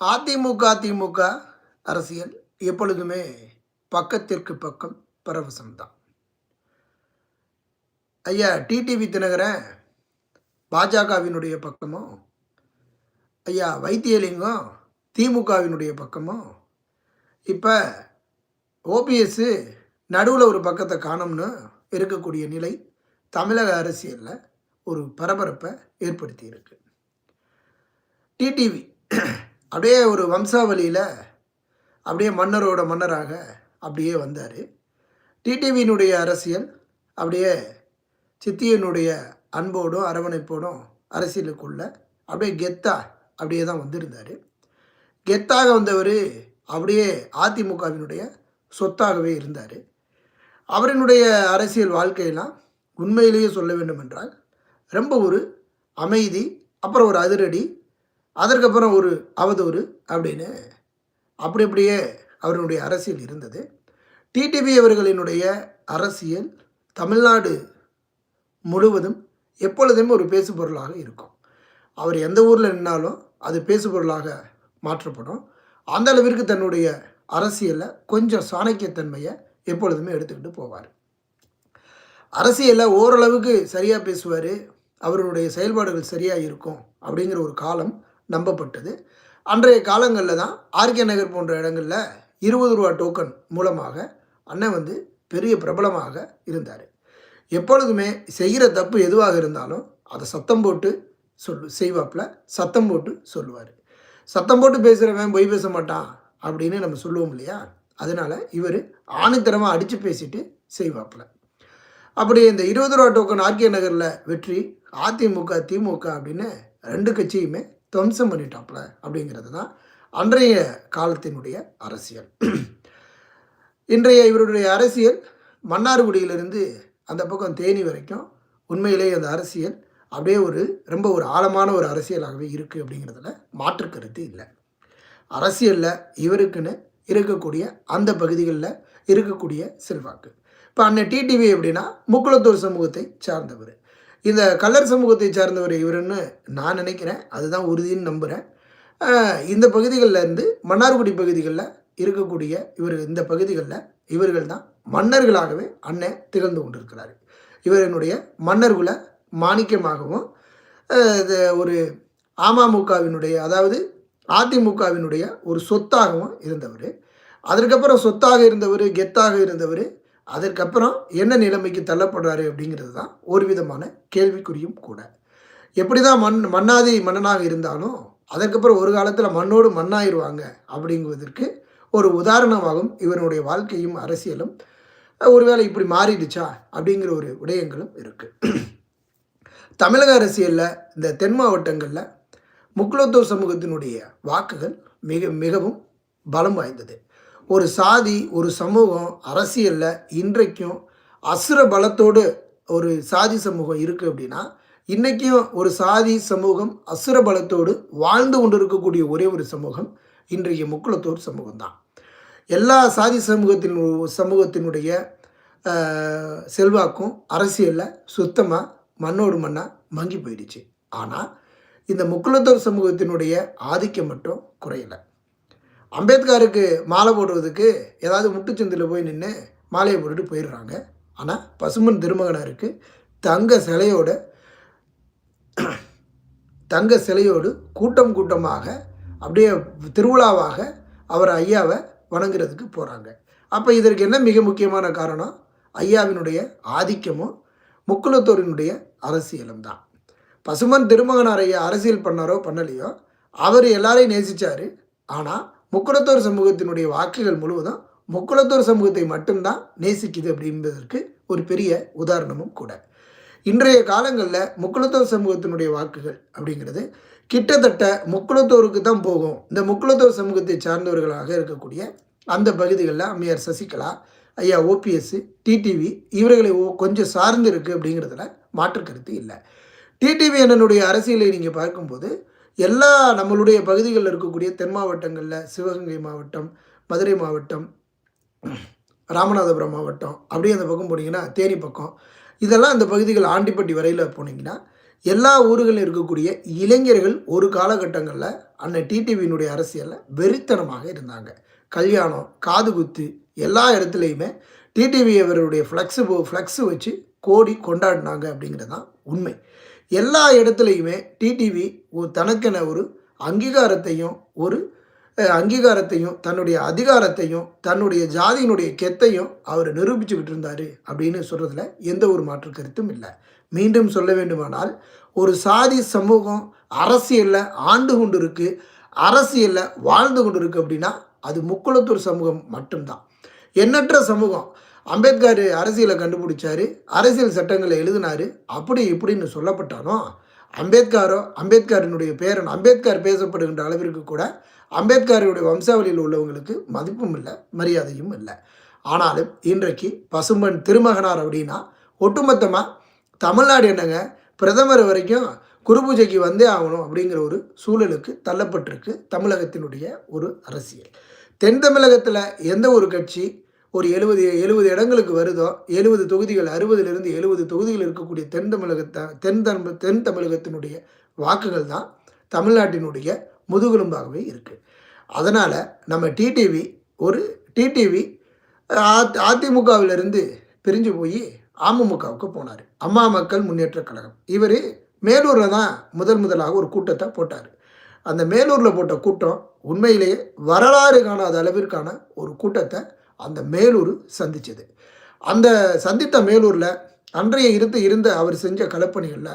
அதிமுக திமுக அரசியல் எப்பொழுதுமே பக்கத்திற்கு பக்கம் பரவசம்தான். ஐயா டிடிவி தினகரன் பாஜகவினுடைய பக்கமும் ஐயா வைத்தியலிங்கம் திமுகவினுடைய பக்கமும் இப்போ ஓபிஎஸ்ஸு நடுவில் ஒரு பக்கத்தை காணோம்னு இருக்கக்கூடிய நிலை தமிழக அரசியலில் ஒரு பரபரப்பை ஏற்படுத்தியிருக்கு டிடிவி அப்படியே ஒரு வம்சாவளியில் அப்படியே மன்னரோட மன்னராக அப்படியே வந்தார். டிடிவியினுடைய அரசியல் அப்படியே சித்தியனுடைய அன்போடும் அரவணைப்போடும் அரசியலுக்குள்ள அப்படியே கெத்தா அப்படியே தான் வந்திருந்தார். கெத்தாக வந்தவர் அப்படியே அதிமுகவினுடைய சொத்தாகவே இருந்தார். அவரினுடைய அரசியல் வாழ்க்கையெல்லாம் உண்மையிலேயே சொல்ல வேண்டும் என்றால் ரொம்ப ஒரு அமைதி அப்புறம் ஒரு அதிரடி அதற்கப்புறம் ஒரு அவதூறு அப்படின்னு அப்படி அப்படியே அவருடைய அரசியல் இருந்தது. டிடிவி அவர்களினுடைய அரசியல் தமிழ்நாடு முழுவதும் எப்பொழுதுமே ஒரு பேசுபொருளாக இருக்கும். அவர் எந்த ஊரில் நின்னாலும் அது பேசுபொருளாக மாற்றப்படும். அந்த அளவிற்கு தன்னுடைய அரசியலில் கொஞ்சம் சாணக்கியத்தன்மையை எப்பொழுதுமே எடுத்துக்கிட்டு போவார். அரசியலில் ஓரளவுக்கு சரியாக பேசுவார் அவருடைய செயல்பாடுகள் சரியாக இருக்கும் அப்படிங்கிற ஒரு காலம் நம்பப்பட்டது. அன்றைய காலங்களில் தான் ஆர்கே நகர் போன்ற இடங்களில் இருபது ரூபா டோக்கன் மூலமாக அண்ணன் வந்து பெரிய பிரபலமாக இருந்தார். எப்பொழுதுமே செய்கிற தப்பு எதுவாக இருந்தாலும் அதை சத்தம் போட்டு சொல்லு செய்வாப்பில் சத்தம் போட்டு சொல்லுவார். சத்தம் போட்டு பேசுகிறவன் பொய் பேச மாட்டான் அப்படின்னு நம்ம சொல்லுவோம் இல்லையா? அதனால் இவர் ஆணித்தரமாக அடித்து பேசிட்டு செய்வாப்பில். அப்படி இந்த இருபது ரூபா டோக்கன் ஆர்கே நகரில் வெற்றி அதிமுக திமுக அப்படின்னு ரெண்டு கட்சியுமே துவம்சம் பண்ணிட்டாப்புல அப்படிங்கிறது தான் அன்றைய காலத்தினுடைய அரசியல். இன்றைய இவருடைய அரசியல் மன்னார்குடியிலிருந்து அந்த பக்கம் தேனி வரைக்கும் உண்மையிலேயே அந்த அரசியல் அப்படியே ஒரு ரொம்ப ஒரு ஆழமான ஒரு அரசியலாகவே இருக்குது அப்படிங்கிறதுல மாற்று கருத்து இல்லை. அரசியலில் இவருக்குன்னு இருக்கக்கூடிய அந்த பகுதிகளில் இருக்கக்கூடிய செல்வாக்கு. இப்போ அண்ணன் டிடிவி எப்படின்னா முக்குளத்தூர் சமூகத்தை சார்ந்தவர். இந்த கல்லர் சமூகத்தை சார்ந்தவர் இவருன்னு நான் நினைக்கிறேன் அதுதான் உறுதின்னு நம்புகிறேன் இந்த பகுதிகளில் இருந்து மன்னார்குடி பகுதிகளில் இருக்கக்கூடிய இவர் இந்த பகுதிகளில் இவர்கள் தான் மன்னர்களாகவே அண்ணன் திகழ்ந்து கொண்டிருக்கிறார். இவரனுடைய மன்னர்குல மாணிக்கமாகவும் இது ஒரு அமமுகவினுடைய அதாவது அதிமுகவினுடைய ஒரு சொத்தாகவும் இருந்தவர். அதற்கப்புறம் சொத்தாக இருந்தவர் கெத்தாக இருந்தவர் அதற்கப்புறம் என்ன நிலைமைக்கு தள்ளப்படுறாரு அப்படிங்கிறது தான் ஒரு விதமான கேள்விக்குறியும் கூட. எப்படி தான் மண் மன்னாதி மன்னனாக இருந்தாலும் அதற்கப்புறம் ஒரு காலத்தில் மண்ணோடு மண்ணாயிருவாங்க அப்படிங்குவதற்கு ஒரு உதாரணமாகவும் இவனுடைய வாழ்க்கையும் அரசியலும் ஒருவேளை இப்படி மாறிடுச்சா அப்படிங்கிற ஒரு விடயங்களும் இருக்குது தமிழக அரசியலில் இந்த தென் மாவட்டங்களில் முக்குலத்துவ சமூகத்தினுடைய வாக்குகள் மிக மிகவும் பலம் வாய்ந்தது. ஒரு சாதி ஒரு சமூகம் அரசியலில் இன்றைக்கும் அசுர பலத்தோடு ஒரு சாதி சமூகம் இருக்குது அப்படின்னா இன்றைக்கும் ஒரு சாதி சமூகம் அசுர பலத்தோடு வாழ்ந்து கொண்டு இருக்கக்கூடிய ஒரே ஒரு சமூகம் இன்றைய முக்குளத்தோர் சமூகம் தான் எல்லா சாதி சமூகத்தின் சமூகத்தினுடைய செல்வாக்கும் அரசியலில் சுத்தமாக மண்ணோடு மண்ணாக மங்கி போயிடுச்சு. ஆனால் இந்த முக்குளத்தோர் சமூகத்தினுடைய ஆதிக்கம் மட்டும் குறையலை. அம்பேத்கருக்கு மாலை போடுறதுக்கு ஏதாவது முட்டுச்சந்தில் போய் நின்று மாலையை போட்டுட்டு போயிடுறாங்க. ஆனால் பசுமன் திருமகனாருக்கு தங்க சிலையோட தங்க சிலையோடு கூட்டம் கூட்டமாக அப்படியே திருவிழாவாக அவர் ஐயாவை வணங்குறதுக்கு போகிறாங்க அப்போ இதற்கு என்ன மிக முக்கியமான காரணம்? ஐயாவினுடைய ஆதிக்கமும் முக்குலத்தோரினுடைய அரசியலும் தான் பசுமன் திருமகனார் ஐயா அரசியல் பண்ணாரோ பண்ணலையோ அவர் எல்லாரையும் நேசித்தார் ஆனால் முக்குளத்தோர் சமூகத்தினுடைய வாக்குகள் முழுவதும் முக்குளத்தோர் சமூகத்தை மட்டும்தான் நேசிக்குது அப்படின்பதற்கு ஒரு பெரிய உதாரணமும் கூட. இன்றைய காலங்களில் முக்குளத்தோர் சமூகத்தினுடைய வாக்குகள் அப்படிங்கிறது கிட்டத்தட்ட முக்குளத்தோருக்கு தான் போகும். இந்த முக்குளத்தோர் சமூகத்தை சார்ந்தவர்களாக இருக்கக்கூடிய அந்த பகுதிகளில் அம்மையார் சசிகலா ஐயா ஓபிஎஸ் டிடிவி இவர்களை கொஞ்சம் சார்ந்து இருக்குது அப்படிங்கிறதுல மாற்று கருத்து இல்லை. டிடிவி என்னுடைய அரசியலை நீங்கள் பார்க்கும்போது எல்லா நம்மளுடைய பகுதிகளில் இருக்கக்கூடிய தென் மாவட்டங்களில் சிவகங்கை மாவட்டம் மதுரை மாவட்டம் ராமநாதபுரம் மாவட்டம் அப்படியே அந்த பக்கம் போனீங்கன்னா தேனி பக்கம் இதெல்லாம் அந்த பகுதிகள் ஆண்டிப்பட்டி வரையில் போனீங்கன்னா எல்லா ஊர்களிலும் இருக்கக்கூடிய இளைஞர்கள் ஒரு காலகட்டங்களில் அந்த டிடிவியினுடைய அரசியலில் வெறித்தனமாக இருந்தாங்க. கல்யாணம் காது குத்து எல்லா இடத்துலையுமே டிடிவி அவருடைய ஃப்ளெக்ஸு ஃப்ளெக்ஸு வச்சு கோடி கொண்டாடினாங்க அப்படிங்கிறது தான் உண்மை. எல்லா இடத்துலையுமே டிடிவி ஒரு தனக்கென ஒரு அங்கீகாரத்தையும் ஒரு அங்கீகாரத்தையும் தன்னுடைய அதிகாரத்தையும் தன்னுடைய ஜாதியினுடைய கெத்தையும் அவர் நிரூபிச்சுக்கிட்டு இருந்தார் அப்படின்னு சொல்கிறதுல எந்த ஒரு மாற்று கருத்தும் இல்லை. மீண்டும் சொல்ல வேண்டுமானால் ஒரு சாதி சமூகம் அரசியலில் ஆண்டு கொண்டு இருக்குது அரசியலில் வாழ்ந்து கொண்டு இருக்குது அப்படின்னா அது முக்குளத்தூர் சமூகம் மட்டும்தான். எண்ணற்ற சமூகம் அம்பேத்கர் அரசியலை கண்டுபிடிச்சாரு அரசியல் சட்டங்களை எழுதினார் அப்படி இப்படின்னு சொல்லப்பட்டாலும் அம்பேத்கரோ அம்பேத்கரினுடைய பேரன் அம்பேத்கர் பேசப்படுகின்ற அளவிற்கு கூட அம்பேத்கருடைய வம்சாவளியில் உள்ளவங்களுக்கு மதிப்பும் இல்லை மரியாதையும் இல்லை. ஆனாலும் இன்றைக்கு பசும்பன் திருமகனார் அப்படின்னா ஒட்டுமொத்தமாக தமிழ்நாடு என்னங்க? பிரதமர் வரைக்கும் குருபூஜைக்கு வந்தே ஆகணும் அப்படிங்கிற ஒரு சூழலுக்கு தள்ளப்பட்டிருக்கு தமிழகத்தினுடைய ஒரு அரசியல். தென் தமிழகத்தில் எந்த ஒரு கட்சி ஒரு எழுபது எழுபது இடங்களுக்கு வருதோ எழுபது தொகுதிகள் அறுபதுலேருந்து எழுபது தொகுதிகள் இருக்கக்கூடிய தென் தமிழகத்தை தென் தமிழ் தென் தமிழகத்தினுடைய வாக்குகள் தான் தமிழ்நாட்டினுடைய முதுகெலும்பாகவே இருக்குது அதனால் நம்ம டிடிவி ஒரு டிடிவி அதிமுகவிலிருந்து பிரிஞ்சு போய் அமமுகவுக்கு போனார். அம்மா மக்கள் முன்னேற்ற கழகம். இவர் மேலூரில் தான் முதல் முதலாக ஒரு கூட்டத்தை போட்டார். அந்த மேலூரில் போட்ட கூட்டம் உண்மையிலேயே வரலாறு காணாத அளவிற்கான ஒரு கூட்டத்தை அந்த மேலூர் சந்தித்தது அந்த சந்தித்த மேலூரில் அன்றைய இருந்து இருந்த அவர் செஞ்ச கலப்பணிகளில்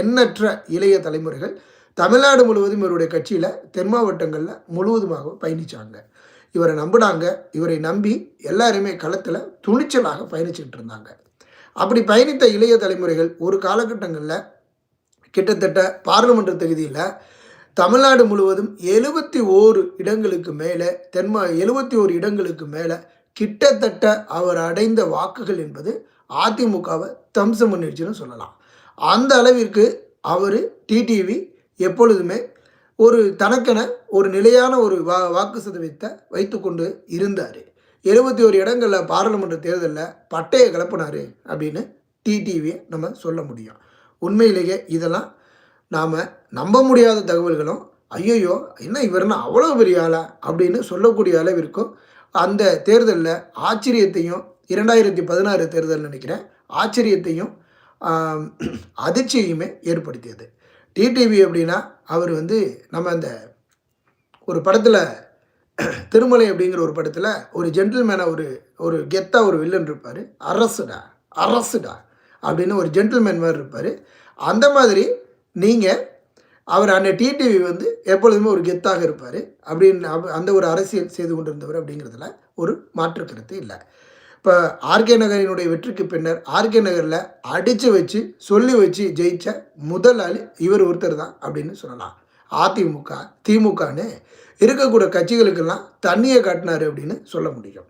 எண்ணற்ற இளைய தலைமுறைகள் தமிழ்நாடு முழுவதும் இவருடைய கட்சியில் தென் மாவட்டங்களில் முழுவதுமாக பயணித்தாங்க இவரை நம்பினாங்க இவரை நம்பி எல்லாருமே களத்தில் துணிச்சலாக பயணிச்சுக்கிட்டு இருந்தாங்க. அப்படி பயணித்த இளைய தலைமுறைகள் ஒரு காலகட்டங்களில் கிட்டத்தட்ட பார்லிமெண்ட் தொகுதியில் தமிழ்நாடு முழுவதும் எழுபத்தி ஓரு இடங்களுக்கு மேலே தென்மா எழுபத்தி ஓரு இடங்களுக்கு மேலே கிட்டத்தட்ட அவர் அடைந்த வாக்குகள் என்பது அதிமுகவை தம்சம் பண்ணிடுச்சுன்னு சொல்லலாம். அந்த அளவிற்கு அவர் டிடிவி எப்பொழுதுமே ஒரு தனக்கென ஒரு நிலையான ஒரு வா வாக்கு சதவீதத்தை வைத்துக்கொண்டு இருந்தார். எழுபத்தி ஒரு இடங்களில் பாராளுமன்ற தேர்தலில் பட்டையை கிளப்பினார் அப்படின்னு டிடிவியை நம்ம சொல்ல முடியும். உண்மையிலேயே இதெல்லாம் நாம் நம்ப முடியாத தகவல்களும் ஐயையோ என்ன இவர்னா அவ்வளோ பெரிய ஆளா? அப்படின்னு சொல்லக்கூடிய அளவிற்கும் அந்த தேர்தலில் ஆச்சரியத்தையும் இரண்டாயிரத்தி பதினாறு தேர்தல் நினைக்கிறேன் ஆச்சரியத்தையும் அதிர்ச்சியையுமே ஏற்படுத்தியது. டிடிவி அப்படின்னா அவர் வந்து நம்ம அந்த ஒரு படத்தில் திருமலை அப்படிங்கிற ஒரு படத்தில் ஒரு ஜென்டில்மேனாக ஒரு ஒரு கெத்தாக ஒரு வில்லன் இருப்பார். அரசுடா அரசுடா அப்படின்னு ஒரு ஜென்டில்மேன் மாதிரி இருப்பார். அந்த மாதிரி நீங்கள் அவர் அந்த டிடிவி வந்து எப்பொழுதுமே ஒரு கெத்தாக இருப்பார். அப்படின்னு அந்த ஒரு அரசியல் செய்து கொண்டிருந்தவர் அப்படிங்கிறதுல ஒரு மாற்று கருத்து இல்லை. இப்போ ஆர்கே நகரினுடைய வெற்றிக்கு பின்னர் ஆர்கே நகரில் அடித்து வச்சு சொல்லி வச்சு ஜெயித்த முதலாளி இவர் ஒருத்தர் தான் அப்படின்னு சொல்லலாம். அதிமுக திமுகன்னு இருக்கக்கூடிய கட்சிகளுக்கெல்லாம் தண்ணியை காட்டினாரு அப்படின்னு சொல்ல முடியும்.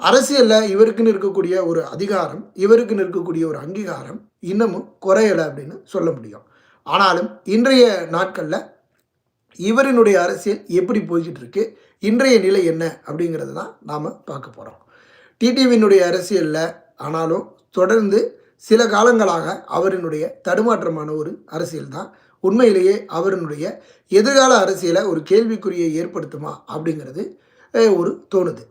அரசியலில் இவருக்குன்னு இருக்கக்கூடிய ஒரு அதிகாரம் இவருக்குன்னு இருக்கக்கூடிய ஒரு அங்கீகாரம் இன்னமும் குறையலை அப்படின்னு சொல்ல முடியும். ஆனாலும் இன்றைய நாட்களில் இவரினுடைய அரசியல் எப்படி போய்கிட்டு இருக்கு இன்றைய நிலை என்ன அப்படிங்கிறது தான் நாம் பார்க்க போகிறோம் டிடிவியினுடைய அரசியலில் ஆனாலும் தொடர்ந்து சில காலங்களாக அவரினுடைய தடுமாற்றமான ஒரு அரசியல் தான். உண்மையிலேயே அவரினுடைய எதிர்கால அரசியலை ஒரு கேள்விக்குறியை ஏற்படுத்துமா அப்படிங்கிறது ஒரு தோணுது.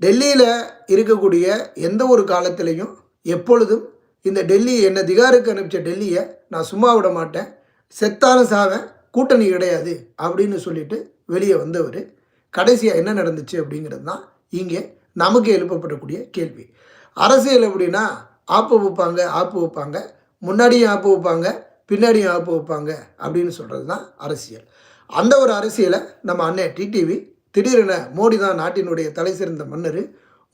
டெல்லியில் இருக்கக்கூடிய எந்த ஒரு காலத்திலையும் எப்பொழுதும் இந்த டெல்லி என்னை திகாருக்கு அனுப்பிச்ச டெல்லியை நான் சும்மா விட மாட்டேன். செத்தாலும் சாவேன் கூட்டணி கிடையாது அப்படின்னு சொல்லிட்டு வெளியே வந்தவர். கடைசியாக என்ன நடந்துச்சு அப்படிங்கிறது தான் இங்கே நமக்கு எழுப்பப்படக்கூடிய கேள்வி. அரசியல் எப்படின்னா ஆப்பு வைப்பாங்க ஆப்பு வைப்பாங்க. முன்னாடியும் ஆப்பு வைப்பாங்க பின்னாடியும் ஆப்பு வைப்பாங்க அப்படின்னு சொல்கிறது தான் அரசியல். அந்த ஒரு அரசியலை நம்ம அண்ணன் டிடிவி திடீரென மோடி தான் நாட்டினுடைய தலை சிறந்த மன்னர்.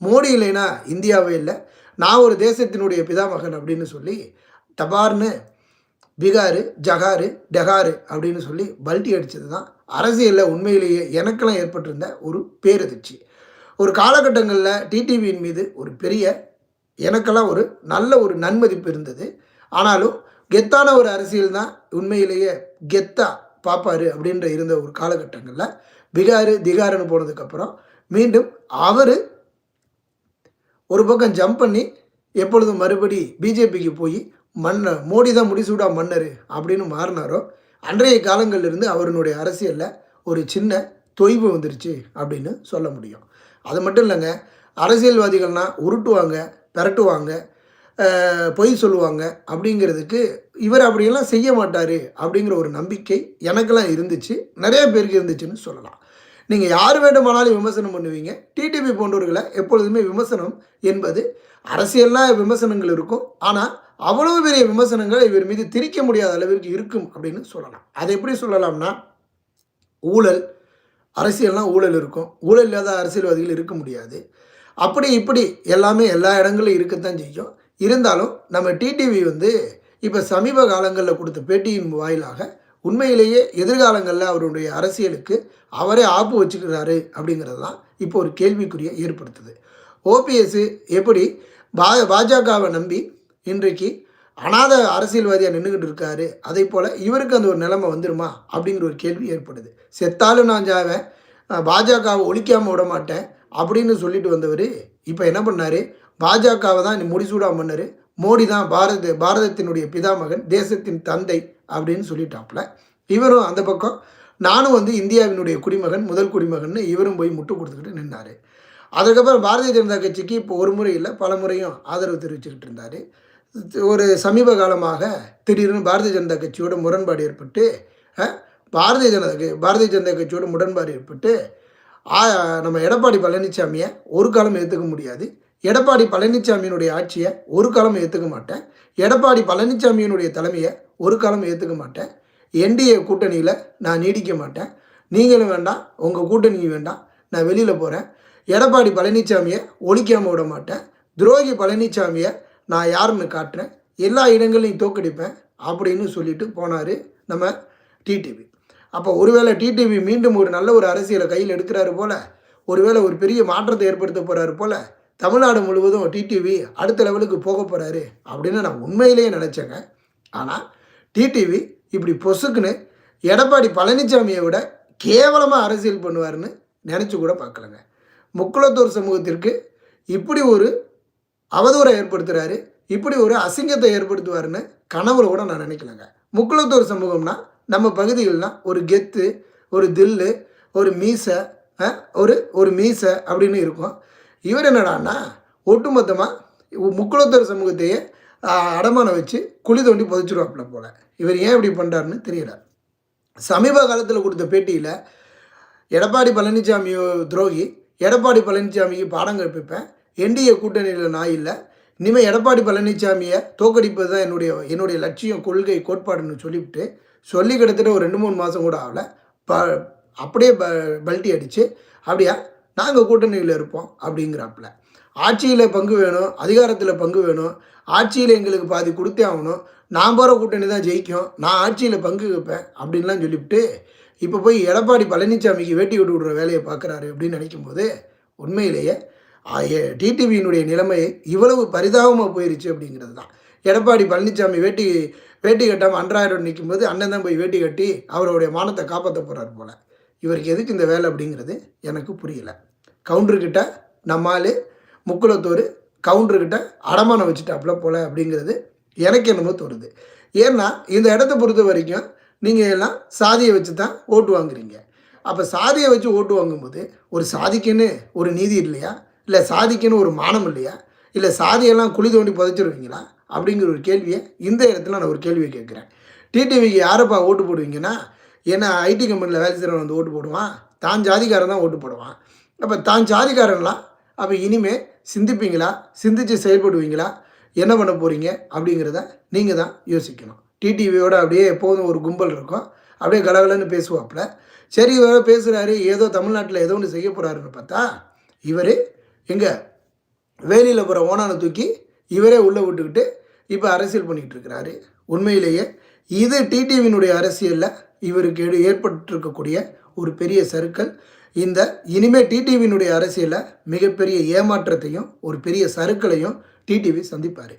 மோடி இல்லைன்னா இந்தியாவே இல்லை. நான் ஒரு தேசத்தினுடைய பிதாமகன் அப்படின்னு சொல்லி தபார்னு பிகாரு ஜகாரு டெகாரு அப்படின்னு சொல்லி பல்ட்டி அடித்தது தான் அரசியலில் உண்மையிலேயே எனக்கெல்லாம் ஏற்பட்டிருந்த ஒரு பேரதிர்ச்சி. ஒரு காலகட்டங்களில் டிடிவியின் மீது ஒரு பெரிய எனக்கெல்லாம் ஒரு நல்ல ஒரு நன்மதிப்பு இருந்தது. ஆனாலும் கெத்தான ஒரு அரசியல் தான் உண்மையிலேயே கெத்தா பார்ப்பாரு அப்படின்ற இருந்த ஒரு காலகட்டங்களில் பிகாரு திகாருன்னு போனதுக்கப்புறம் மீண்டும் அவர் ஒரு பக்கம் ஜம்ப் பண்ணி எப்பொழுதும் மறுபடி பிஜேபிக்கு போய் மன்னர் மோடி தான் முடிசூடா மன்னர் அப்படின்னு மாறினாரோ அன்றைய காலங்களிலிருந்து அவருடைய அரசியலில் ஒரு சின்ன தொய்வு வந்துருச்சு அப்படின்னு சொல்ல முடியும். அது மட்டும் இல்லைங்க அரசியல்வாதிகள்னால் உருட்டுவாங்க பெரட்டுவாங்க பொய் சொல்லுவாங்க அப்படிங்கிறதுக்கு இவர் அப்படியெல்லாம் செய்ய மாட்டார் அப்படிங்கிற ஒரு நம்பிக்கை எனக்கெல்லாம் இருந்துச்சு. நிறைய பேருக்கு இருந்துச்சுன்னு சொல்லலாம். நீங்கள் யார் வேண்டுமானாலும் விமர்சனம் பண்ணுவீங்க. டிடிவி போன்றவர்களை எப்பொழுதுமே விமர்சனம் என்பது அரசியல்லாம் விமர்சனங்கள் இருக்கும். ஆனால் அவ்வளவு பெரிய விமர்சனங்கள் இவர் மீது திரிக்க முடியாத அளவிற்கு இருக்கும் அப்படின்னு சொல்லலாம். அதை எப்படி சொல்லலாம்னா ஊழல் அரசியல்லாம் ஊழல் இருக்கும். ஊழல் இல்லாத அரசியல்வாதிகள் இருக்க முடியாது. அப்படி இப்படி எல்லாமே எல்லா இடங்களும் இருக்கத்தான் செய்யும். இருந்தாலும் நம்ம டிடிவி வந்து இப்போ சமீப காலங்களில் கொடுத்த பேட்டியின் வாயிலாக உண்மையிலேயே எதிர்காலங்களில் அவருடைய அரசியலுக்கு அவரே ஆப்பு வச்சுக்கிறாரு அப்படிங்கிறது தான் இப்போ ஒரு கேள்விக்குறியை ஏற்படுத்துது. ஓபிஎஸ் எப்படி பா பாஜகவை நம்பி இன்றைக்கு அனாத அரசியல்வாதியாக நின்றுக்கிட்டு இருக்காரு அதே போல் இவருக்கு அந்த ஒரு நிலைமை வந்துருமா அப்படிங்கிற ஒரு கேள்வி ஏற்படுது. செத்தாலும் நான் ஜாவேன் பாஜகவை ஒழிக்காமல் விட மாட்டேன் அப்படின்னு சொல்லிட்டு வந்தவர் இப்போ என்ன பண்ணார்? பாஜகவை தான் முடிசூடா பண்ணார். மோடி தான் பாரத பாரதத்தினுடைய பிதாமகன் தேசத்தின் தந்தை அப்படின்னு சொல்லிட்டாப்புல. இவரும் அந்த பக்கம் நானும் வந்து இந்தியாவினுடைய குடிமகன் முதல் குடிமகன்னு இவரும் போய் முட்டு கொடுத்துக்கிட்டு நின்னார். அதுக்கப்புறம் பாரதிய ஜனதா கட்சிக்கு இப்போ ஒரு முறை இல்லை பல முறையும் ஆதரவு தெரிவிச்சுக்கிட்டு இருந்தார். ஒரு சமீப காலமாக திடீர்னு பாரதிய ஜனதா கட்சியோட முரண்பாடு ஏற்பட்டு பாரதிய ஜனதா பாரதிய ஜனதா கட்சியோட முரண்பாடு ஏற்பட்டு நம்ம எடப்பாடி பழனிசாமியை ஒரு காலம் ஏற்றுக்க முடியாது. எடப்பாடி பழனிசாமியினுடைய ஆட்சியை ஒரு காலம் ஏற்றுக்க மாட்டேன். எடப்பாடி பழனிசாமியினுடைய தலைமையை ஒரு காலம் ஏற்றுக்க மாட்டேன். என்டிஏ கூட்டணியில் நான் நீடிக்க மாட்டேன். நீங்களும் வேண்டாம் உங்கள் கூட்டணி வேண்டாம். நான் வெளியில் போகிறேன் எடப்பாடி பழனிசாமியை ஒழிக்காமல் விட மாட்டேன். துரோகி பழனிசாமியை நான் யாருன்னு காட்டுறேன். எல்லா இடங்களையும் தோக்கடிப்பேன் அப்படின்னு சொல்லிட்டு போனார் நம்ம டிடிவி. அப்போ ஒருவேளை டிடிவி மீண்டும் ஒரு நல்ல ஒரு அரசியலை கையில் எடுக்கிறாரு போல் ஒருவேளை ஒரு பெரிய மாற்றத்தை ஏற்படுத்த போகிறாரு போல் தமிழ்நாடு முழுவதும் டிடிவி அடுத்த லெவலுக்கு போக போகிறாரு அப்படின்னு நான் உண்மையிலேயே நினச்சேங்க. ஆனால் டிடிவி இப்படி பொசுக்குன்னு எடப்பாடி பழனிசாமியை விட கேவலமாக அரசியல் பண்ணுவாருன்னு நினச்சி கூட பார்க்கலங்க. முக்குளத்தூர் சமூகத்திற்கு இப்படி ஒரு அவதூறை ஏற்படுத்துகிறாரு இப்படி ஒரு அசிங்கத்தை ஏற்படுத்துவாருன்னு கனவுல கூட நான் நினைக்கலங்க. முக்குளத்தூர் சமூகம்னா நம்ம பகுதிகள்னால் ஒரு கெத்து ஒரு தில்லு ஒரு மீசை ஒரு ஒரு மீசை அப்படின்னு இருக்கும். இவர் என்னடான்னா ஒட்டுமொத்தமாக முக்குளத்தூர் சமூகத்தையே அடமானம் வச்சு குழி தோண்டி புதைச்சிருவாப்புல போல. இவர் ஏன் இப்படி பண்ணுறாருன்னு தெரியல. சமீப காலத்தில் கொடுத்த பேட்டியில் எடப்பாடி பழனிசாமி துரோகி எடப்பாடி பழனிசாமிக்கு பாடம் கற்பிப்பேன் என்டிஏ கூட்டணியில் நான் இல்லை இனிமேல் எடப்பாடி பழனிசாமியை தோக்கடிப்பது தான் என்னுடைய என்னுடைய லட்சியம் கொள்கை கோட்பாடுன்னு சொல்லிவிட்டு சொல்லி கிட்டத்தட்ட ஒரு ரெண்டு மூணு மாதம் கூட ஆகல. ப அப்படியே ப பல்ட்டி அடித்து அப்படியா நாங்கள் கூட்டணியில் இருப்போம் அப்படிங்கிறாப்புல. ஆட்சியில் பங்கு வேணும் அதிகாரத்தில் பங்கு வேணும் ஆட்சியில் எங்களுக்கு பாதி கொடுத்தே ஆகணும் நான் போகிற கூட்டணி தான் ஜெயிக்கும் நான் ஆட்சியில் பங்கு வைப்பேன் அப்படின்லாம் சொல்லிவிட்டு இப்போ போய் எடப்பாடி பழனிசாமிக்கு வேட்டி விட்டு விடுற வேலையை பார்க்குறாரு அப்படின்னு நினைக்கும்போது உண்மையிலேயே டிடிவியினுடைய நிலைமை இவ்வளவு பரிதாபமாக போயிருச்சு அப்படிங்கிறது தான். எடப்பாடி பழனிசாமி வேட்டி வேட்டி கட்டாமல் அன்றாயிரம் நிற்கும்போது அண்ணன் தான் போய் வேட்டி கட்டி அவருடைய மானத்தை காப்பாற்ற போகிறார் போல். இவருக்கு எதுக்கு இந்த வேலை அப்படிங்கிறது எனக்கு புரியல. கவுண்டர்கிட்ட நம்மால் முக்குளத்தூர் கவுண்டர்கிட்ட அடமானம் வச்சுட்டாப்புல போல அப்படிங்கிறது எனக்கு என்னமோ தோணுது. ஏன்னா இந்த இடத்த பொறுத்த வரைக்கும் நீங்கள் எல்லாம் சாதியை வச்சு தான் ஓட்டு வாங்குறீங்க. அப்போ சாதியை வச்சு ஓட்டு வாங்கும்போது ஒரு சாதிக்குன்னு ஒரு நீதி இல்லையா? இல்லை சாதிக்குன்னு ஒரு மானம் இல்லையா? இல்லை சாதியெல்லாம் குழி தோண்டி புதைச்சிருவீங்களா? அப்படிங்கிற ஒரு கேள்வியை இந்த இடத்துல நான் ஒரு கேள்வியை கேட்குறேன். டிடிவிக்கு யாரப்பா ஓட்டு போடுவீங்கன்னா ஏன்னா ஐடி கம்பெனியில் வேலை செய்கிறவன் வந்து ஓட்டு போடுவான். தான் ஜாதிக்காரன் தான் ஓட்டு போடுவான். அப்போ தான் ஜாதிக்காரன்லாம் அப்போ இனிமேல் சிந்திப்பீங்களா? சிந்தித்து செயல்படுவீங்களா? என்ன பண்ண போகிறீங்க அப்படிங்கிறத நீங்கள் தான் யோசிக்கணும். டிடிவியோட அப்படியே எப்போதும் ஒரு கும்பல் இருக்கும். அப்படியே கலகலன்னு பேசுவாப்புல. சரி இவர பேசுகிறாரு ஏதோ தமிழ்நாட்டில் ஏதோ ஒன்று செய்ய போகிறாருன்னு பார்த்தா இவர் எங்கே வேலியில் போகிற ஓனானை தூக்கி இவரே உள்ளே விட்டுக்கிட்டு இப்போ அரசியல் பண்ணிக்கிட்டு இருக்கிறாரு. உண்மையிலேயே இது டிடிவியினுடைய அரசியலில் இவருக்கு எடு ஏற்பட்டிருக்கக்கூடிய ஒரு பெரிய சருக்கள் இந்த இனிமே டிடிவியினுடைய அரசியலில் மிகப்பெரிய ஏமாற்றத்தையும் ஒரு பெரிய சருக்களையும் டிடிவி சந்திப்பார்.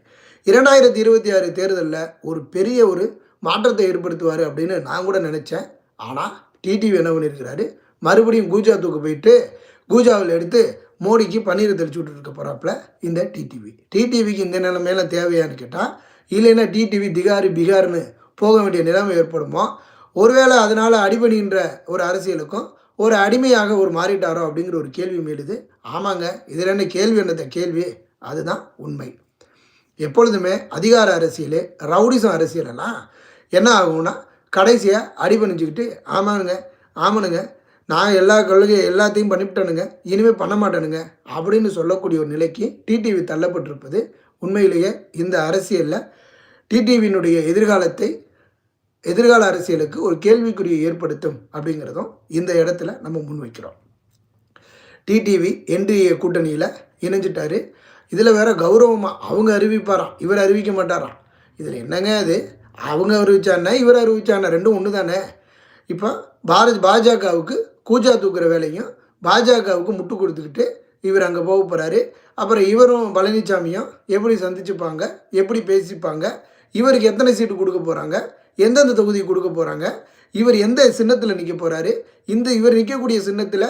இரண்டாயிரத்தி இருபத்தி ஆறு தேர்தலில் ஒரு பெரிய ஒரு மாற்றத்தை ஏற்படுத்துவார் அப்படின்னு நான் கூட நினச்சேன். ஆனால் டிடிவி என்ன பண்ணியிருக்கிறாரு மறுபடியும் கூஜா தூக்கு போயிட்டு கூஜாவில் எடுத்து மோடிக்கு பன்னீரை தெளிச்சு விட்டுருக்க இருக்க போகிறாப்புல இந்த டிடிவி டிடிவிக்கு இந்த நிலைமையில தேவையான்னு கேட்டால் இல்லைன்னா டிடிவி திகாரி பிகார்னு போக வேண்டிய நிலைமை ஏற்படுமோ? ஒருவேளை அதனால் அடிபணின்ற ஒரு அரசியலுக்கும் ஒரு அடிமையாக ஒரு மாறிட்டாரோ அப்படிங்கிற ஒரு கேள்வி மேலுது ஆமாங்க இதில் என்ன கேள்வி என்னத்த? கேள்வி அதுதான் உண்மை. எப்பொழுதுமே அதிகார அரசியல் ரவுடிசம் அரசியலெல்லாம் என்ன ஆகும்னா கடைசியாக அடிபணிஞ்சுக்கிட்டு ஆமானுங்க ஆமானுங்க நான் எல்லா கொள்கையும் எல்லாத்தையும் பண்ணிவிட்டேனுங்க இனிமேல் பண்ண மாட்டேனுங்க அப்படின்னு சொல்லக்கூடிய ஒரு நிலைக்கு டிடிவி தள்ளப்பட்டிருப்பது உண்மையிலேயே இந்த அரசியலில் டிடிவியினுடைய எதிர்காலத்தை எதிர்கால அரசியலுக்கு ஒரு கேள்விக்குறியை ஏற்படுத்தும் அப்படிங்கிறதும் இந்த இடத்துல நம்ம முன்வைக்கிறோம் டிடிவி என்டிஏ கூட்டணியில் இணைஞ்சிட்டாரு. இதில் வேற கௌரவமாக அவங்க அறிவிப்பாராம் இவர் அறிவிக்க மாட்டாராம். இதில் என்னங்க அது அவங்க அறிவிச்சானே இவர் அறிவிச்சானே ரெண்டும் ஒன்று தானே இப்போ பாரத் பாஜகவுக்கு கூஜா தூக்குற வேலையும் பாஜகவுக்கு முட்டு கொடுத்துக்கிட்டு இவர் அங்கே போக போகிறாரு அப்புறம் இவரும் பழனிசாமியும் எப்படி சந்திச்சுப்பாங்க? எப்படி பேசிப்பாங்க? இவருக்கு எத்தனை சீட்டு கொடுக்க போகிறாங்க எந்தெந்த தொகுதி கொடுக்க போகிறாங்க இவர் எந்த சின்னத்தில் நிற்க போகிறாரு இந்த இவர் நிற்கக்கூடிய சின்னத்தில்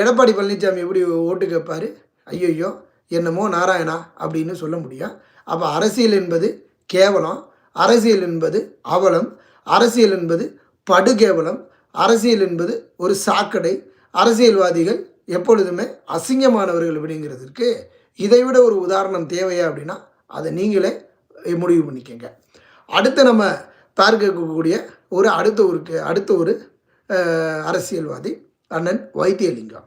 எடப்பாடி பழனிசாமி எப்படி ஓட்டு கேட்பார்? ஐயையோ என்னமோ நாராயணா அப்படின்னு சொல்ல முடியும். அப்போ அரசியல் என்பது கேவலம் அரசியல் என்பது அவலம் அரசியல் என்பது படுகேவலம் அரசியல் என்பது ஒரு சாக்கடை. அரசியல்வாதிகள் எப்பொழுதுமே அசிங்கமானவர்கள் அப்படிங்கிறதுக்கு இதைவிட ஒரு உதாரணம் தேவையா அப்படின்னா அதை நீங்களே முடிவு பண்ணிக்கங்க. அடுத்து நம்ம பார்க்கக்கூடிய ஒரு அடுத்த ஒரு அடுத்த ஒரு அரசியல்வாதி அண்ணன் வைத்தியலிங்கம்.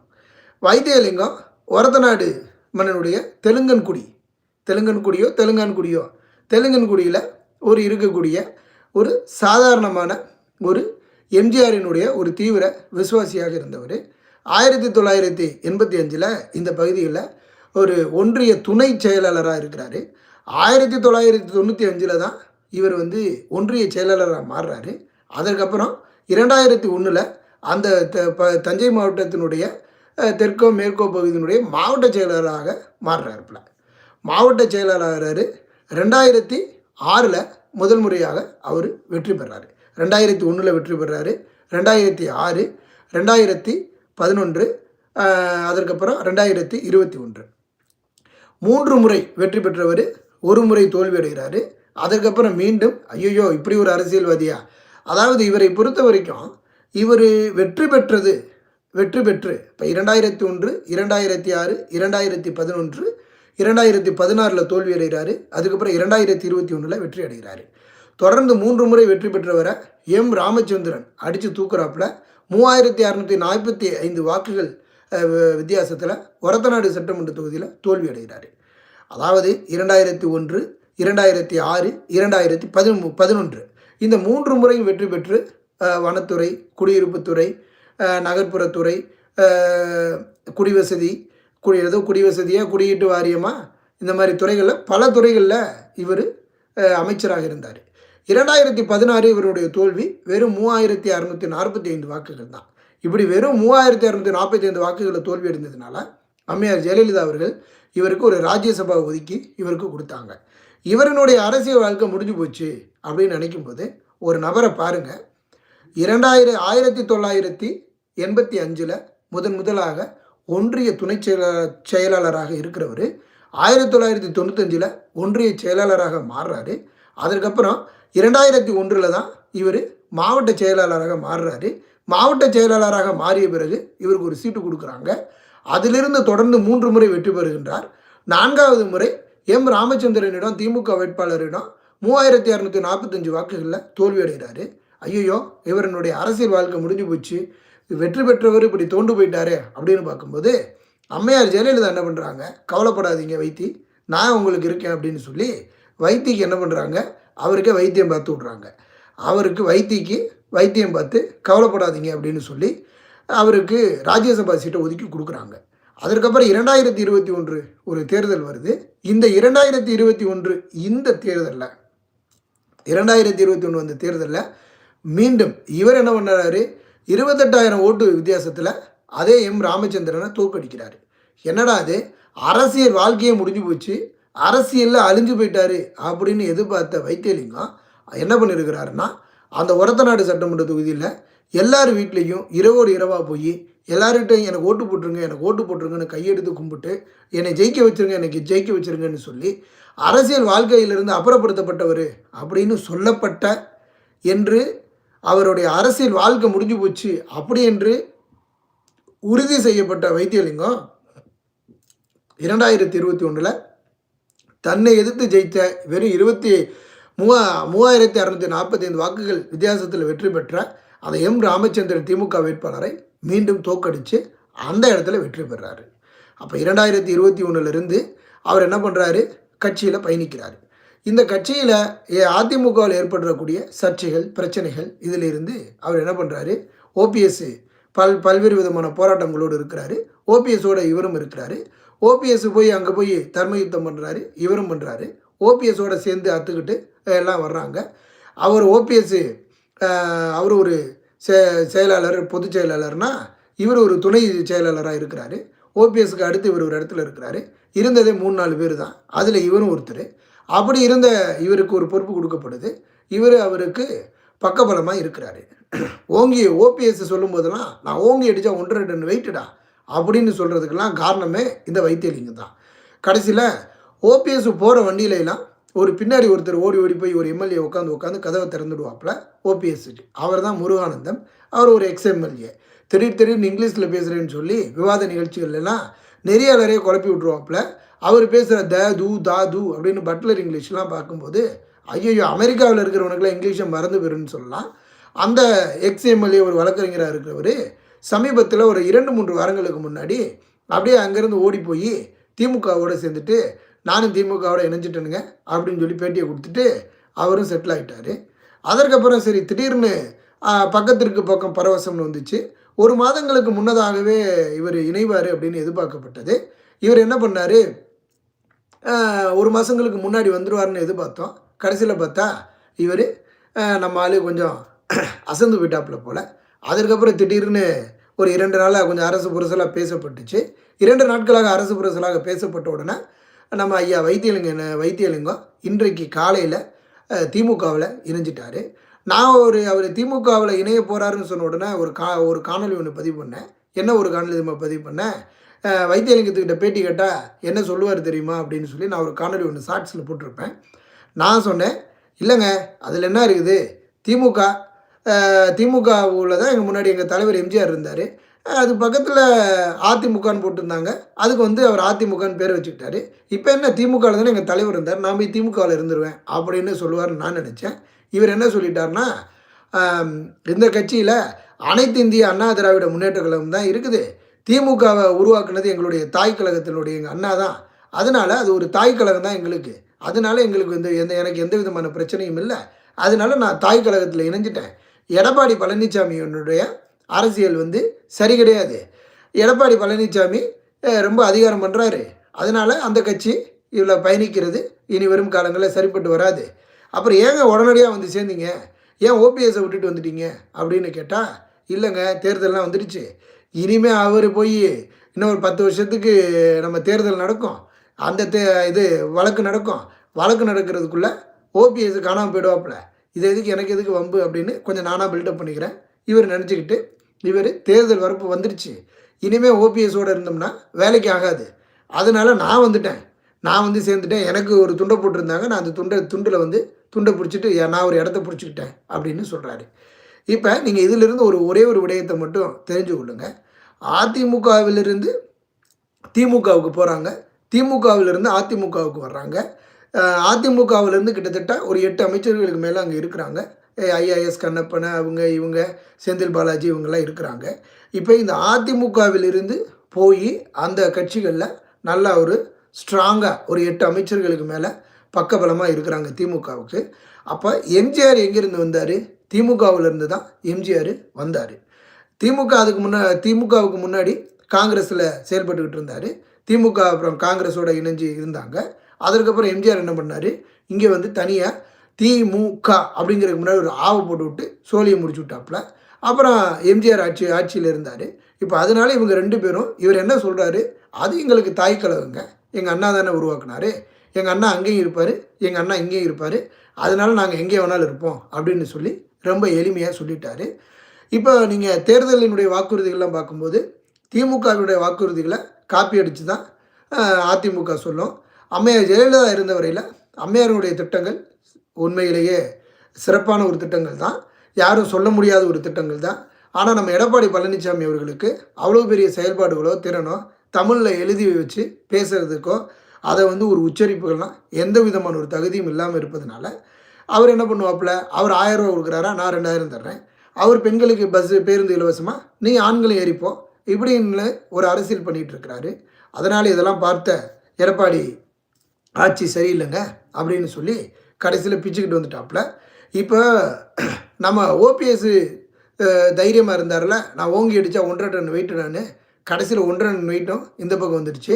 வைத்தியலிங்கம் ஒரத்தநாடு மன்னனுடைய தெலுங்கன்குடி தெலுங்கன்குடியோ தெலுங்கான்குடியோ தெலுங்கன்குடியில் ஒரு இருக்கக்கூடிய ஒரு சாதாரணமான ஒரு எம்ஜிஆரினுடைய ஒரு தீவிர விசுவாசியாக இருந்தவர். ஆயிரத்தி தொள்ளாயிரத்தி எண்பத்தி அஞ்சில் இந்த பகுதியில் ஒரு ஒன்றிய துணை செயலாளராக இருக்கிறாரு. ஆயிரத்தி தொள்ளாயிரத்தி தொண்ணூற்றி அஞ்சில் தான் இவர் வந்து ஒன்றிய செயலாளராக மாறுறாரு. அதற்கப்புறம் இரண்டாயிரத்தி ஒன்றில் அந்த த- ப- தஞ்சை மாவட்டத்தினுடைய தெற்கோ மேற்கோ பகுதியினுடைய மாவட்ட செயலாளராக மாறுறாருப்புல மாவட்ட செயலாளர் ரெண்டாயிரத்தி ஆறில் முதல் முறையாக அவர் வெற்றி பெறாரு. ரெண்டாயிரத்தி ஒன்றில் வெற்றி பெறாரு. ரெண்டாயிரத்தி ஆறு ரெண்டாயிரத்தி பதினொன்று அதற்கப்புறம் ரெண்டாயிரத்தி இருபத்தி ஒன்று. மூன்று முறை வெற்றி பெற்றவர் ஒரு முறை தோல்வி அடைகிறாரு அதுக்கப்புறம் மீண்டும் ஐயோ இப்படி ஒரு அரசியல்வாதியா? அதாவது இவரை பொறுத்த வரைக்கும் இவர் வெற்றி பெற்றது வெற்றி பெற்று இப்போ இரண்டாயிரத்தி ஒன்று இரண்டாயிரத்தி ஆறு இரண்டாயிரத்தி பதினொன்று இரண்டாயிரத்தி பதினாறில் தோல்வி அடைகிறாரு அதுக்கப்புறம் இரண்டாயிரத்தி இருபத்தி ஒன்றில் வெற்றி அடைகிறாரு. தொடர்ந்து மூன்று முறை வெற்றி பெற்றவரை எம் ராமச்சந்திரன் அடித்து தூக்குறாப்புல மூவாயிரத்தி அறநூற்றி நாற்பத்தி ஐந்து வாக்குகள் வித்தியாசத்தில் ஒரத்தநாடு சட்டமன்ற தொகுதியில் தோல்வி அடைகிறாரு. அதாவது இரண்டாயிரத்தி ஒன்று இரண்டாயிரத்தி ஆறு இரண்டாயிரத்தி பதிமூ பதினொன்று. இந்த மூன்று முறையும் வெற்றி பெற்று வனத்துறை குடியிருப்புத்துறை நகர்ப்புறத்துறை குடிவசதி குடி ஏதோ குடிவசதியாக குடியீட்டு வாரியமாக இந்த மாதிரி துறைகளில் பல துறைகளில் இவர் அமைச்சராக இருந்தார். இரண்டாயிரத்தி பதினாறு இவருடைய தோல்வி வெறும் மூவாயிரத்தி அறநூற்றி நாற்பத்தி ஐந்து வாக்குகள் தான். இப்படி வெறும் மூவாயிரத்தி அறநூற்றி நாற்பத்தி ஐந்து வாக்குகளில் தோல்வி அடைந்ததுனால அம்மையார் ஜெயலலிதா அவர்கள் இவருக்கு ஒரு ராஜ்யசபா ஒதுக்கி இவருக்கு கொடுத்தாங்க. இவரினுடைய அரசியல் வாழ்க்கை முடிஞ்சு போச்சு அப்படின்னு நினைக்கும்போது ஒரு நபரை பாருங்க. இரண்டாயிரம் ஆயிரத்தி தொள்ளாயிரத்தி எண்பத்தி அஞ்சில் முதன் முதலாக ஒன்றிய துணை செயலாளர் செயலாளராக இருக்கிறவர். ஆயிரத்தி தொள்ளாயிரத்தி தொண்ணூத்தஞ்சில் ஒன்றிய செயலாளராக மாறுறாரு. அதற்கப்புறம் இரண்டாயிரத்தி ஒன்றில் தான் இவர் மாவட்ட செயலாளராக மாறுறாரு. மாவட்ட செயலாளராக மாறிய பிறகு இவருக்கு ஒரு சீட்டு கொடுக்குறாங்க. அதிலிருந்து தொடர்ந்து மூன்று முறை வெற்றி பெறுகின்றார். நான்காவது முறை எம் ராமச்சந்திரனிடம் திமுக வேட்பாளரிடம் மூவாயிரத்தி இரநூத்தி நாற்பத்தஞ்சு வாக்குகளில் தோல்வியடைகிறாரு. ஐயோ இவரனுடைய அரசியல் வாழ்க்கை முடிஞ்சு போச்சு. வெற்றி பெற்றவர் இப்படி தோண்டு போயிட்டாரே அப்படின்னு பார்க்கும்போது அம்மையார் ஜெயலலிதா என்ன பண்ணுறாங்க கவலைப்படாதீங்க வைத்தி நான் உங்களுக்கு இருக்கேன் அப்படின்னு சொல்லி வைத்திக்கு என்ன பண்ணுறாங்க அவருக்கே வைத்தியம் பார்த்து விட்றாங்க. அவருக்கு வைத்திக்கு வைத்தியம் பார்த்து கவலைப்படாதீங்க அப்படின்னு சொல்லி அவருக்கு ராஜ்யசபா சீட்டை ஒதுக்கி கொடுக்குறாங்க. அதற்கப்புறம் இரண்டாயிரத்தி இருபத்தி ஒன்று ஒரு தேர்தல் வருது. இந்த இரண்டாயிரத்தி இருபத்தி ஒன்று இந்த தேர்தலில் இரண்டாயிரத்தி இருபத்தி ஒன்று வந்த தேர்தலில் மீண்டும் இவர் என்ன பண்ணுறாரு இருபத்தெட்டாயிரம் ஓட்டு வித்தியாசத்தில் அதே எம் ராமச்சந்திரனை தோக்கடிக்கிறார் என்னடா அது அரசியல் வாழ்க்கையே முடிஞ்சு போச்சு. அரசியலில் அழிஞ்சு போயிட்டாரு அப்படின்னு எதிர்பார்த்த வைத்தியலிங்கம் என்ன பண்ணியிருக்கிறாருன்னா அந்த ஒரத்தநாடு சட்டமன்ற தொகுதியில் எல்லார் வீட்லேயும் இரவோடு இரவாக போய் எல்லார்கிட்டையும் எனக்கு ஓட்டு போட்டுருங்க எனக்கு ஓட்டு போட்டுருங்கன்னு கையெடுத்து கும்பிட்டு என்னை ஜெயிக்க வச்சிருங்க எனக்கு ஜெயிக்க வச்சிருங்கன்னு சொல்லி அரசியல் வாழ்க்கையிலிருந்து அப்புறப்படுத்தப்பட்டவர் அப்படின்னு சொல்லப்பட்ட என்று அவருடைய அரசியல் வாழ்க்கை முடிஞ்சு போச்சு. அப்படி என்று உறுதி செய்யப்பட்ட வைத்தியலிங்கம் இரண்டாயிரத்தி இருபத்தி ஒன்றில் தன்னை எதிர்த்து ஜெயித்த வெறும் இருபத்தி மூவா மூவாயிரத்தி அறநூற்றி நாற்பத்தைந்து வாக்குகள் வித்தியாசத்தில் வெற்றி பெற்ற அந்த எம். ராமச்சந்திரன் திமுக வேட்பாளரை மீண்டும் தோக்கடித்து அந்த இடத்துல வெற்றி பெறாரு. அப்போ இரண்டாயிரத்தி இருபத்தி ஒன்றுலேருந்து அவர் என்ன பண்ணுறாரு கட்சியில் பயணிக்கிறார். இந்த கட்சியில் அதிமுகவில் ஏற்படக்கூடிய சர்ச்சைகள் பிரச்சனைகள் இதிலிருந்து அவர் என்ன பண்ணுறாரு ஓபிஎஸ் பல் பல்வேறு விதமான போராட்டங்களோடு இருக்கிறாரு. ஓபிஎஸோட இவரும் இருக்கிறாரு. ஓபிஎஸ் போய் அங்கே போய் தர்ம யுத்தம் பண்ணுறாரு இவரும் பண்ணுறாரு ஓபிஎஸோட சேர்ந்து அத்துக்கிட்டு எல்லாம் வர்றாங்க. அவர் ஓபிஎஸ் அவர் ஒரு செ செயலாளர் பொதுச் செயலாளர்னால் இவர் ஒரு துணை செயலாளராக இருக்கிறாரு. ஓபிஎஸ்க்கு அடுத்து இவர் ஒரு இடத்துல இருக்கிறாரு. இருந்ததே மூணு நாலு பேர் தான். அதில் இவரும் ஒருத்தர். அப்படி இருந்த இவருக்கு ஒரு பொறுப்பு கொடுக்கப்படுது. இவர் அவருக்கு பக்கபலமாக இருக்கிறாரு. ஓங்கி ஓபிஎஸ் சொல்லும் போதெல்லாம் நான் ஓங்கி அடித்தா ஒன்றரை டன் வெயிட்டுடா அப்படின்னு சொல்கிறதுக்கெல்லாம் காரணமே இந்த வைத்தியலிங்கம் தான். கடைசியில் ஓபிஎஸ் போகிற வண்டியிலலாம் ஒரு பின்னாடி ஒருத்தர் ஓடி ஓடி போய் ஒரு எம்எல்ஏ உட்காந்து உட்காந்து கதவை திறந்துடுவாப்புல ஓபிஎஸ்க்கு அவர் தான் முருகானந்தம். அவர் ஒரு எக்ஸ்எம்எல்ஏ திடீர் திடீர்னு இங்கிலீஷில் பேசுகிறேன்னு சொல்லி விவாத நிகழ்ச்சிகள்லாம் நிறைய நிறைய குழப்பி விட்ருவாப்புல அவர் பேசுகிற த தூ தா தூ அப்படின்னு பட்லர் இங்கிலீஷ்லாம் பார்க்கும்போது ஐயோ அமெரிக்காவில் இருக்கிறவனுக்குலாம் இங்கிலீஷை மறந்து போயிருன்னு சொல்லலாம். அந்த எக்ஸ்எம்எல்ஏ ஒரு வழக்கறிஞராக இருக்கிறவர் சமீபத்தில் ஒரு இரண்டு மூன்று வாரங்களுக்கு முன்னாடி அப்படியே அங்கேருந்து ஓடி போய் திமுகவோடு சேர்ந்துட்டு நானும் திமுகவோட இணைஞ்சிட்டேனுங்க அப்படின்னு சொல்லி பேட்டியை கொடுத்துட்டு அவரும் செட்டில் ஆகிட்டார் அதற்கப்புறம் சரி திடீர்னு பக்கத்திற்கு பக்கம் பரவசம்னு வந்துச்சு. ஒரு மாதங்களுக்கு முன்னதாகவே இவர் இணைவார் அப்படின்னு எதிர்பார்க்கப்பட்டது. இவர் என்ன பண்ணார்? ஒரு மாதங்களுக்கு முன்னாடி வந்துடுவார்னு எதிர்பார்த்தோம். கடைசியில் பார்த்தா இவர் நம்ம ஆளு கொஞ்சம் அசந்து போயிட்டாப்புல போல். அதற்கப்புறம் திடீர்னு ஒரு இரண்டு நாளாக கொஞ்சம் அரசு புரசலாக பேசப்பட்டுச்சு. இரண்டு நாட்களாக அரசு புரசலாக பேசப்பட்ட உடனே நம்ம ஐயா வைத்தியலிங்க வைத்தியலிங்கம் இன்றைக்கு காலையில் திமுகவில் இணைஞ்சிட்டார். நான் ஒரு அவர் திமுகவில் இணைய போகிறாருன்னு சொன்ன உடனே ஒரு கா ஒரு காணொலி ஒன்று பதிவு பண்ணேன். என்ன ஒரு காணொலி நம்ம பதிவு பண்ணேன்? வைத்தியலிங்கத்துக்கிட்ட பேட்டி கேட்டால் என்ன சொல்லுவார் தெரியுமா அப்படின்னு சொல்லி நான் ஒரு காணொலி ஒன்று ஷார்ட்ஸில் போட்டிருப்பேன். நான் சொன்னேன் இல்லைங்க அதில் என்ன இருக்குது? திமுக திமுகவில் தான் எங்கள் முன்னாடி எங்கள் தலைவர் எம்ஜிஆர் இருந்தார். அது பக்கத்தில் அதிமுகன்னு போட்டிருந்தாங்க. அதுக்கு வந்து அவர் அதிமுகன்னு பேர் வச்சுக்கிட்டாரு. இப்போ என்ன திமுகவில் தானே எங்கள் தலைவர் இருந்தார். நான் போய் திமுகவில் இருந்துருவேன் அப்படின்னு சொல்லுவார்னு நான் நினச்சேன். இவர் என்ன சொல்லிட்டார்னா இந்த கட்சியில் அனைத்து இந்திய அண்ணா திராவிட முன்னேற்ற கழகம் தான் இருக்குது. திமுகவை உருவாக்குனது எங்களுடைய தாய் கழகத்தினுடைய எங்கள் அண்ணா தான். அதனால் அது ஒரு தாய் கழகம் தான் எங்களுக்கு. அதனால எங்களுக்கு வந்து எந்த எனக்கு எந்த விதமான பிரச்சனையும் இல்லை. அதனால நான் தாய் கழகத்தில் இணைஞ்சிட்டேன். எடப்பாடி பழனிசாமியினுடைய அரசியல் வந்து சரி கிடையாது. எடப்பாடி பழனிசாமி ரொம்ப அதிகாரம் பண்ணுறாரு அதனால் அந்த கட்சி இதில் பயணிக்கிறது இனி வரும் காலங்களில் சரிப்பட்டு வராது. அப்புறம் ஏங்க உடனடியாக வந்து சேர்ந்தீங்க? ஏன் ஓபிஎஸை விட்டுட்டு வந்துட்டீங்க? அப்படின்னு கேட்டால் இல்லைங்க தேர்தல்லாம் வந்துடுச்சு. இனிமேல் அவர் போய் இன்னும் ஒரு பத்து வருஷத்துக்கு நம்ம தேர்தல் நடக்கும். அந்த தே இது வழக்கு நடக்கும். வழக்கு நடக்கிறதுக்குள்ளே ஓபிஎஸ் காணாமல் போயிடுவாப்புல. இது எதுக்கு எனக்கு எதுக்கு வம்பு அப்படின்னு கொஞ்சம் நானாக பில்டப் பண்ணிக்கிறேன். இவர் நினச்சிக்கிட்டு இவர் தேர்தல் வரப்பு வந்துடுச்சு இனிமேல் ஓபிஎஸோடு இருந்தோம்னா வேலைக்கு ஆகாது. அதனால் நான் வந்துட்டேன். நான் வந்து சேர்ந்துட்டேன். எனக்கு ஒரு துண்டை போட்டிருந்தாங்க. நான் அந்த துண்டை துண்டில் வந்து துண்டை பிடிச்சிட்டு நான் ஒரு இடத்த பிடிச்சிக்கிட்டேன் அப்படின்னு சொல்கிறாரு இப்போ நீங்கள் இதிலிருந்து ஒரு ஒரே ஒரு விடயத்தை மட்டும் தெரிஞ்சு கொள்ளுங்க. அதிமுகவிலிருந்து திமுகவுக்கு போகிறாங்க திமுகவிலிருந்து அதிமுகவுக்கு வர்றாங்க. அதிமுகவிலேருந்து கிட்டத்தட்ட ஒரு எட்டு அமைச்சர்களுக்கு மேலே அங்கே இருக்கிறாங்க. ஐஏஎஸ் கண்ணப்பனை அவங்க இவங்க செந்தில் பாலாஜி இவங்கெல்லாம் இருக்கிறாங்க. இப்போ இந்த அதிமுகவிலிருந்து போய் அந்த கட்சிகளில் நல்லா ஒரு ஸ்ட்ராங்காக ஒரு எட்டு அமைச்சர்களுக்கு மேலே பக்கபலமாக இருக்கிறாங்க திமுகவுக்கு. அப்போ எம்ஜிஆர் எங்கேருந்து வந்தார்? திமுகவிலேருந்து தான் எம்ஜிஆர் வந்தார். திமுக அதுக்கு முன்னா திமுகவுக்கு முன்னாடி காங்கிரஸில் செயல்பட்டுக்கிட்டு இருந்தார். திமுக அப்புறம் காங்கிரஸோட இணைஞ்சு இருந்தாங்க. அதற்கப்புறம் எம்ஜிஆர் என்ன பண்ணார்? இங்கே வந்து தனியாக திமுக அப்படிங்கிறதுக்கு முன்னாடி ஒரு ஆவை போட்டு விட்டு சோழியை முடிச்சு விட்டாப்புல அப்புறம் எம்ஜிஆர் ஆட்சி ஆட்சியில் இருந்தார் இப்போ அதனால இவங்க ரெண்டு பேரும் இவர் என்ன சொல்கிறாரு அது எங்களுக்கு தாய் கழகங்க எங்கள் அண்ணா தானே உருவாக்குனாரு எங்கள் அண்ணா அங்கேயும் இருப்பார் எங்கள் அண்ணா இங்கேயும் இருப்பார் அதனால நாங்கள் எங்கே வேணாலும் இருப்போம் அப்படின்னு சொல்லி ரொம்ப எளிமையாக சொல்லிட்டாரு இப்போ நீங்கள் தேர்தலினுடைய வாக்குறுதிகள்லாம் பார்க்கும்போது திமுகவினுடைய வாக்குறுதிகளை காப்பி அடித்து தான் அதிமுக சொல்லும் அம்மையார் ஜெயலலிதா இருந்த வரையில் அம்மையாருடைய திட்டங்கள் உண்மையிலேயே சிறப்பான ஒரு திட்டங்கள் தான். யாரும் சொல்ல முடியாத ஒரு திட்டங்கள் தான். ஆனால் நம்ம எடப்பாடி பழனிசாமி அவர்களுக்கு அவ்வளோ பெரிய செயல்பாடுகளோ திறனோ தமிழில் எழுதி வச்சு பேசுகிறதுக்கோ அதை வந்து ஒரு உச்சரிப்புகள்லாம் எந்த விதமான ஒரு தகுதியும் இல்லாமல் இருப்பதனால அவர் என்ன பண்ணுவாப்புல? அவர் ஆயிரம் ரூபா கொடுக்குறாரா? நான் ரெண்டாயிரம் தர்றேன். அவர் பெண்களுக்கு பஸ்ஸு பேருந்து இலவசமாக நீ ஆண்களும் ஏறிப்போம் இப்படின்னு ஒரு அரசியல் பண்ணிகிட்டு இருக்கிறாரு. அதனால் இதெல்லாம் பார்த்த எடப்பாடி ஆட்சி சரியில்லைங்க அப்படின்னு சொல்லி கடைசியில் பிச்சுக்கிட்டு வந்துட்டாப்புல. இப்போ நம்ம ஓபிஎஸ் தைரியமாக இருந்தார்ல நான் ஓங்கி அடித்தா ஒன்றரை டன் வெயிட்டு நான் கடைசியில் ஒன்றரை டன் வெயிட்டும் இந்த பக்கம் வந்துடுச்சு.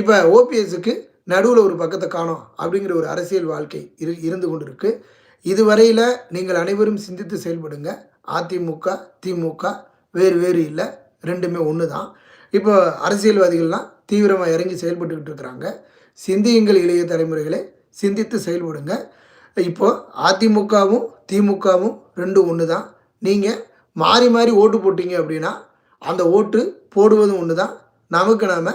இப்போ ஓபிஎஸ்க்கு நடுவில் ஒரு பக்கத்தை காணோம் அப்படிங்கிற ஒரு அரசியல் வாழ்க்கை இரு இருந்து கொண்டு இருக்குது இதுவரையில் நீங்கள் அனைவரும் சிந்தித்து செயல்படுங்க. அதிமுக திமுக வேறு வேறு இல்லை. ரெண்டுமே ஒன்று தான் இப்போ அரசியல்வாதிகள்லாம் தீவிரமாக இறங்கி செயல்பட்டுக்கிட்டு இருக்கிறாங்க. சிந்தியுங்கள் இளைய தலைமுறைகளை சிந்தித்து செயல்படுங்க. இப்போது அதிமுகவும் திமுகவும் ரெண்டும் ஒன்று தான். நீங்கள் மாறி மாறி ஓட்டு போட்டீங்க அப்படின்னா அந்த ஓட்டு போடுவதும் ஒன்று தான். நமக்கு நாம்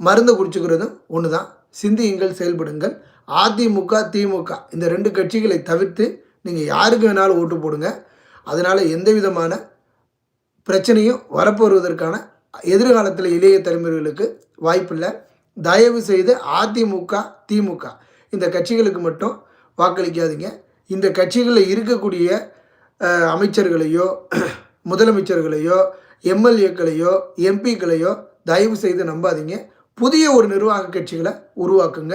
மருந்து குடிச்சுக்கிறதும் ஒன்று தான். சிந்தியுங்கள் செயல்படுங்கள். அதிமுக திமுக இந்த ரெண்டு கட்சிகளை தவிர்த்து நீங்கள் யாருக்கு வேணாலும் ஓட்டு போடுங்க. அதனால் எந்த விதமான பிரச்சனையும் வரப்போவதற்கான எதிர்காலத்தில் இளைய தலைமுறைகளுக்கு வாய்ப்பில்லை. தயவு செய்து அதிமுக திமுக. இந்த கட்சிகளுக்கு மட்டும் வாக்களிக்காதீங்க. இந்த கட்சிகளில் இருக்கக்கூடிய அமைச்சர்களையோ முதலமைச்சர்களையோ எம்எல்ஏக்களையோ எம்பிக்களையோ தயவு செய்து நம்பாதீங்க. புதிய ஒரு நிர்வாக கட்சிகளை உருவாக்குங்க.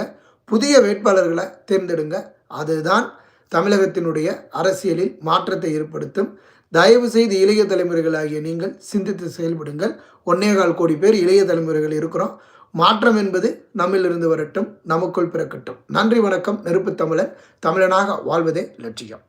புதிய வேட்பாளர்களை தேர்ந்தெடுங்க. அதுதான் தமிழகத்தினுடைய அரசியலில் மாற்றத்தை ஏற்படுத்தும். தயவு செய்து இளைய தலைமுறைகளாகிய நீங்கள் சிந்தித்து செயல்படுங்கள். ஒன்னே கால் கோடி பேர் இளைய தலைமுறைகள் இருக்கிறோம். மாற்றம் என்பது நம்மிலிருந்து வரட்டும் நமக்குள் பிறக்கட்டும். நன்றி வணக்கம். நெருப்பு தமிழன் தமிழனாக வாழ்வதே லட்சியம்.